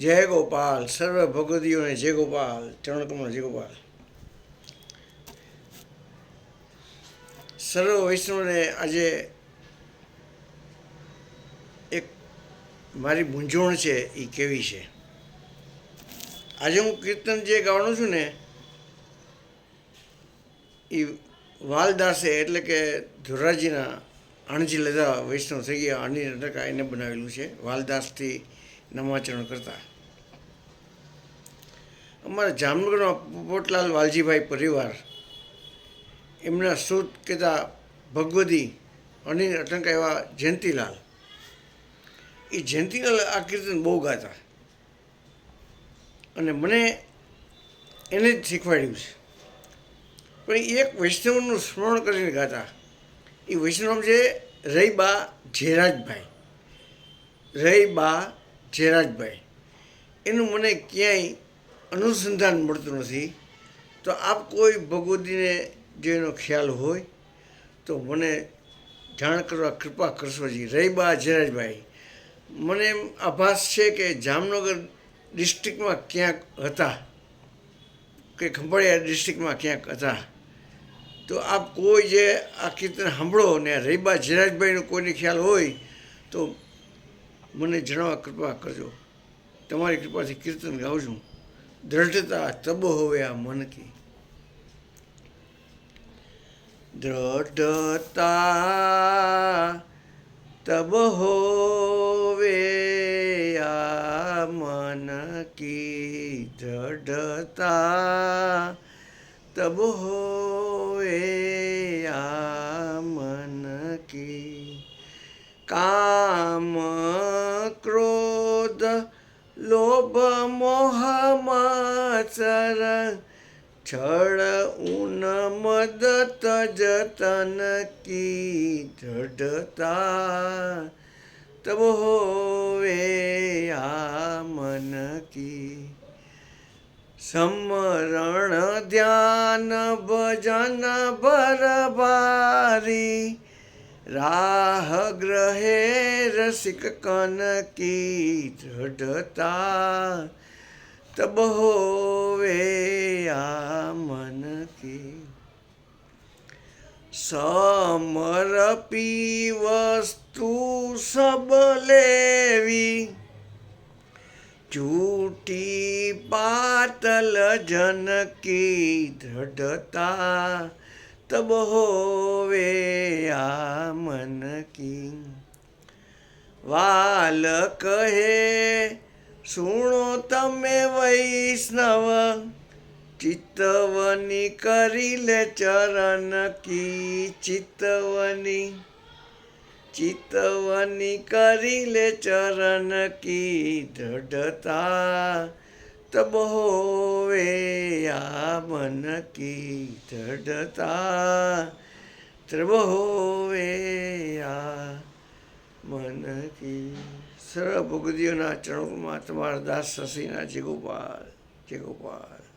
જય ગોપાલ, સર્વ ભગવતીઓને જય ગોપાલ, ચરણકમળ જય ગોપાલ. સર્વ વૈષ્ણવને આજે એક મારી મૂંઝવણ છે એ કેવી છે? આજે હું કીર્તન જે ગાવાનું છું ને એ વાલદાસે એટલે કે ધોરાજીના અણજી લધા વૈષ્ણવ થઈ ગયા અણજી નટકા એને બનાવેલું છે, વાલદાસથી નમાચરણ કરતા. અમારા જામનગરમાં પોપટલાલ વાલજીભાઈ પરિવાર, એમના સુત કહેતા ભગવદી અનિલ અટંકા એવા જયંતિલાલ. એ જયંતિલાલ આ કીર્તન બહુ ગાતા. અને મને એને જ શીખવાડ્યું છે. પણ એક વૈષ્ણવનું સ્મરણ કરીને ગાતા. એ વૈષ્ણવ છે રહીબા જેરાજભાઈ રહીબા જેરાજભાઈ એનું મને ક્યાંય અનુસંધાન મળતું નથી, તો આપ કોઈ ભગવદીને જો એનો ખ્યાલ હોય, તો મને જાણ કરવા કૃપા કરશોજી રહીબા જરાજભાઈ, મને એમ આભાસ છે કે જામનગર ડિસ્ટ્રિક્ટમાં ક્યાંક હતા, કે ખંભાળિયા ડિસ્ટ્રિક્ટમાં ક્યાંક હતા, તો આપ કોઈ જે આ કીર્તન સાંભળો ને રહીબા જીરાજભાઈનો કોઈને ખ્યાલ હોય, તો મને જણાવવા કૃપા કરજો. તમારી કૃપાથી કીર્તન ગાઉં છું. દ્રઢતા, તબ હોવે આ મન કી દ્રઢતા, તબ હોવે મન કી દ્રઢતા, તબ હોવે આ લોભ મોહ માચર છળ ઉન મદ તજતન કી દૃઢતા તબ હોવે આ મન કી સમરણ ધ્યાન ભજન ભર राह ग्रहे रसिक कन की दृढ़ता, तब होवे आ मन की समरपी वस्तु सब लेवी झूठी पातल जन की दृढ़ता તબ હોવે આ મન કી. વાલ કહે સુણો તમે વૈષ્ણવ, ચિત્તવની કરી લે ચરણ કી ચિત્તવની. ચિત્તવની કરી લે ચરણ કી, દૃઢતા તબ હોવે આ મન કી દૃઢતા તબ હોવે આ મન કી સર્વ ભગવદીઓના ચરણોમાં તમારા દાસ, શશીના જય ગોપાલ જય ગોપાલ.